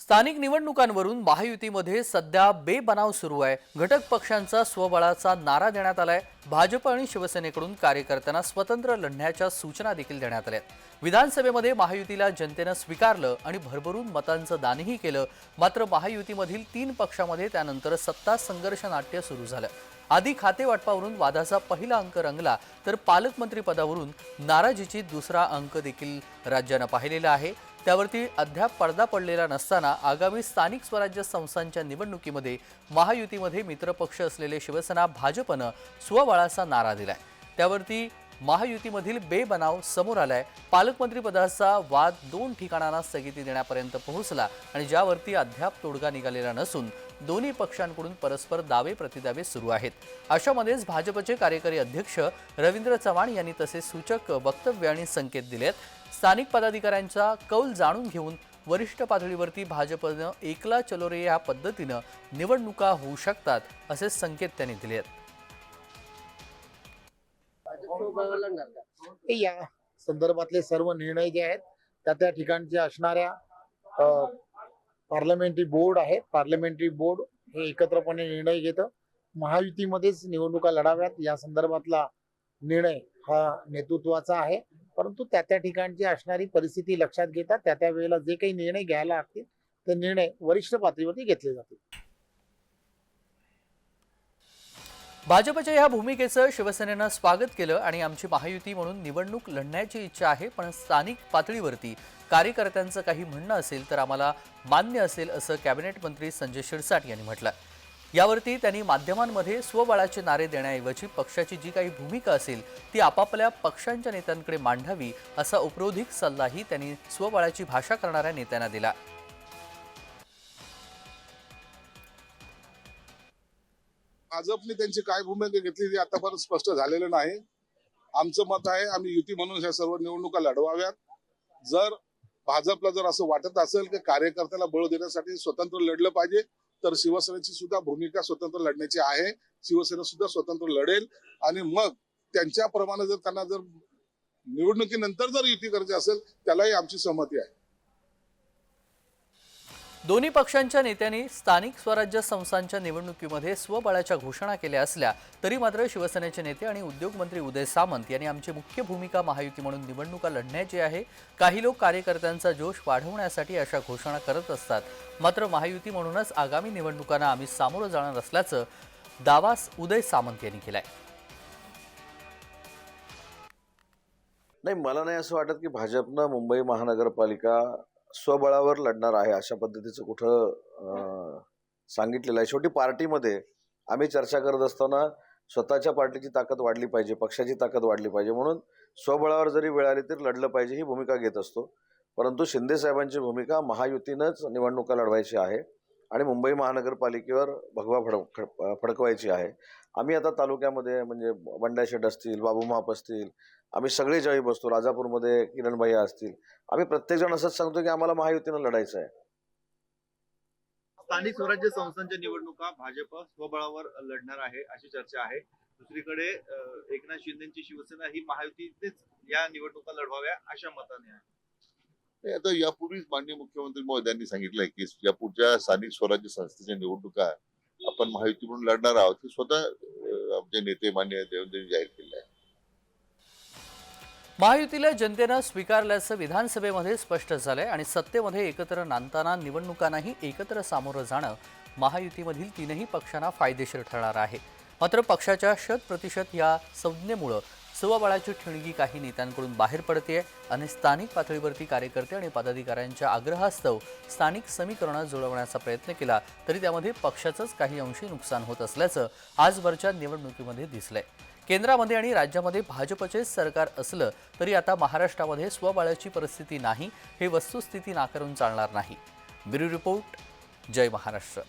स्थानिक निवडणुकांवरून महायुतीमध्ये सध्या बेबनाव सुरू आहे. घटक पक्षांचा स्वबळाचा नारा देण्यात आलाय. भाजप आणि शिवसेनेकडून कार्यकर्त्यांना स्वतंत्र लढण्याच्या सूचना देखील देण्यात आल्या विधानसभेमध्ये महायुतीला जनतेनं स्वीकारलं आणि भरभरून मतांचं दानही केलं. मात्र महायुतीमधील तीन पक्षामध्ये त्यानंतर सत्ता संघर्ष नाट्य सुरू झालं. आधी खाते वाटपावरून वादाचा पहिला अंक रंगला तर पालकमंत्री पदावरून नाराजीची दुसरा अंक देखील राज्यानं पाहिलेला आहे. त्यावरती अद्याप पडदा पडलेला नसताना आगामी स्थानिक स्वराज्य संस्थांच्या निवडणुकीमध्ये महायुतीमध्ये मित्रपक्ष असलेले शिवसेना भाजपनं स्वबळाचा नारा दिलाय. त्यावरती महायुतीमधील बेबनाव समोर आलाय. पालकमंत्रीपदाचा वाद दोन ठिकाणांना स्थगिती देण्यापर्यंत पोहोचला आणि ज्यावरती अद्याप तोडगा निघालेला नसून दोन्ही पक्षांकडून परस्पर दावे प्रतिदावे सुरू आहेत. अशामध्येच भाजपचे कार्यकारी अध्यक्ष रवींद्र चव्हाण यांनी तसे सूचक वक्तव्य आणि संकेत दिलेत. स्थानिक पदाधिकाऱ्यांचा कौल जाणून घेऊन वरिष्ठ पातळीवरती भाजपनं एकला चलो रे या पद्धतीनं निवडणुका होऊ शकतात असे संकेत त्यांनी दिले आहेत. या संदर्भातले सर्व निर्णय जे आहेत त्या त्या ठिकाणच्या असणाऱ्या पार्लमेंटरी बोर्ड आहे पार्लमेंटरी बोर्ड हे एकत्रपणे निर्णय घेतं. महायुतीमध्येच निवडणुका लढाव्यात. या संदर्भातला निर्णय हा नेतृत्वाचा आहे. परंतु त्या त्या ठिकाणची असणारी परिस्थिती लक्षात घेता त्या त्या वेळेला जे काही निर्णय घ्यायला लागतील ते निर्णय वरिष्ठ पातळीवरती घेतले जातील. भाजपच्या या भूमिकेचं शिवसेनेनं स्वागत केलं आणि आमची महायुती म्हणून निवडणूक लढण्याची इच्छा आहे पण स्थानिक पातळीवरती कार्यकर्त्यांचं काही म्हणणं असेल तर आम्हाला मान्य असेल असं कॅबिनेट मंत्री संजय शिरसाट यांनी म्हटलं यावरती त्यांनी माध्यमांमध्ये स्वबळाचे नारे देण्याऐवजी पक्षाची जी काही भूमिका असेल ती आपापल्या पक्षांच्या नेत्यांकडे मांडावी असा उपरोधिक सल्लाही त्यांनी स्वबळाची भाषा करणाऱ्या नेत्यांना दिला. भाजपने त्यांची काय भूमिका घेतली ती आतापर्यंत स्पष्ट झालेलं नाही. आमचं मत आहे आम्ही युती म्हणून ह्या सर्व निवडणुका लढवाव्यात. जर भाजपला जर असं वाटत असेल की कार्यकर्त्याला बळ देण्यासाठी स्वतंत्र लढलं पाहिजे तर शिवसेनेची सुद्धा भूमिका स्वतंत्र लढण्याची आहे. शिवसेना सुद्धा स्वतंत्र लढेल. आणि मग त्यांच्याप्रमाणे जर त्यांना जर निवडणुकीनंतर जर युती करायची असेल त्यालाही आमची सहमती आहे. दोन्ही पक्षांच्या नेत्यांनी स्थानिक स्वराज्य संस्थांच्या निवडणुकीमध्ये स्वबळाच्या घोषणा केल्या असल्या तरी मात्र शिवसेनेचे नेते आणि उद्योगमंत्री उदय सामंत यांनी आमची मुख्य भूमिका महायुती म्हणून निवडणुका लढण्याची आहे. काही लोक कार्यकर्त्यांचा जोश वाढवण्यासाठी अशा घोषणा करत असतात. मात्र महायुती म्हणूनच आगामी निवडणुकांना आम्ही सामोरं जाणार असल्याचं दावास उदय सामंत यांनी केलाय. नाही मला नाही असं वाटत की भाजपनं मुंबई महानगरपालिका स्वबळावर लढणार आहे अशा पद्धतीचं कुठं सांगितलेलं आहे. शेवटी पार्टीमध्ये आम्ही चर्चा करत असताना स्वतःच्या पार्टीची ताकद वाढली पाहिजे पक्षाची ताकद वाढली पाहिजे. म्हणून स्वबळावर जरी वेळ आली तरी लढलं पाहिजे ही भूमिका घेत असतो. परंतु शिंदे साहेबांची भूमिका महायुतीनंच निवडणुका लढवायची आहे आणि मुंबई महानगरपालिकेवर भगवा फड फड- फडकवायची आहे. आम्ही आता तालुक्यामध्ये म्हणजे बंड्या असतील बाबू महाप असतील आम्ही सगळे ज्यावेळी बसतो राजापूरमध्ये किरण भैया असतील आम्ही प्रत्येकजण असंच सांगतो की आम्हाला महायुतीनं लढायचं आहे. स्थानिक स्वराज्य संस्थांच्या निवडणुका भाजप स्वबळावर लढणार आहे अशी चर्चा आहे. दुसरीकडे एकनाथ शिंदेची शिवसेना ही महायुतीनेच या निवडणुका लढवाव्या अशा मताने आहे. आता यापूर्वीच माननीय मुख्यमंत्री महोदयांनी सांगितलंय की या पुढच्या स्थानिक स्वराज्य संस्थेच्या निवडणुका आपण महायुती म्हणून लढणार आहोत. हे स्वतः आमचे नेते मान्य देवेंद्रजी जाहीर महायुतीला जनतेनं स्वीकारल्याचं विधानसभेमध्ये स्पष्ट झालंय आणि सत्तेमध्ये एकत्र नांदताना निवडणुकांनाही एकत्र सामोरं जाणं महायुतीमधील तीनही पक्षांना फायदेशीर ठरणार आहे. मात्र पक्षाच्या शत प्रतिशत या संज्ञेमुळं स्वबळाची ठिणगी काही नेत्यांकडून बाहेर पडते आणि स्थानिक पातळीवरती कार्यकर्ते आणि पदाधिकाऱ्यांच्या आग्रहास्तव स्थानिक समीकरणं जुळवण्याचा प्रयत्न केला तरी त्यामध्ये पक्षाचंच काही अंशी नुकसान होत असल्याचं आजवरच्या निवडणुकीमध्ये दिसलंय. केंद्रामध्ये आणि राज्यामध्ये भाजपचेच सरकार असलं तरी आता महाराष्ट्रामध्ये स्वबळाची परिस्थिती नाही हे वस्तुस्थिती नाकारून चालणार नाही. ब्युरो रिपोर्ट जय महाराष्ट्र.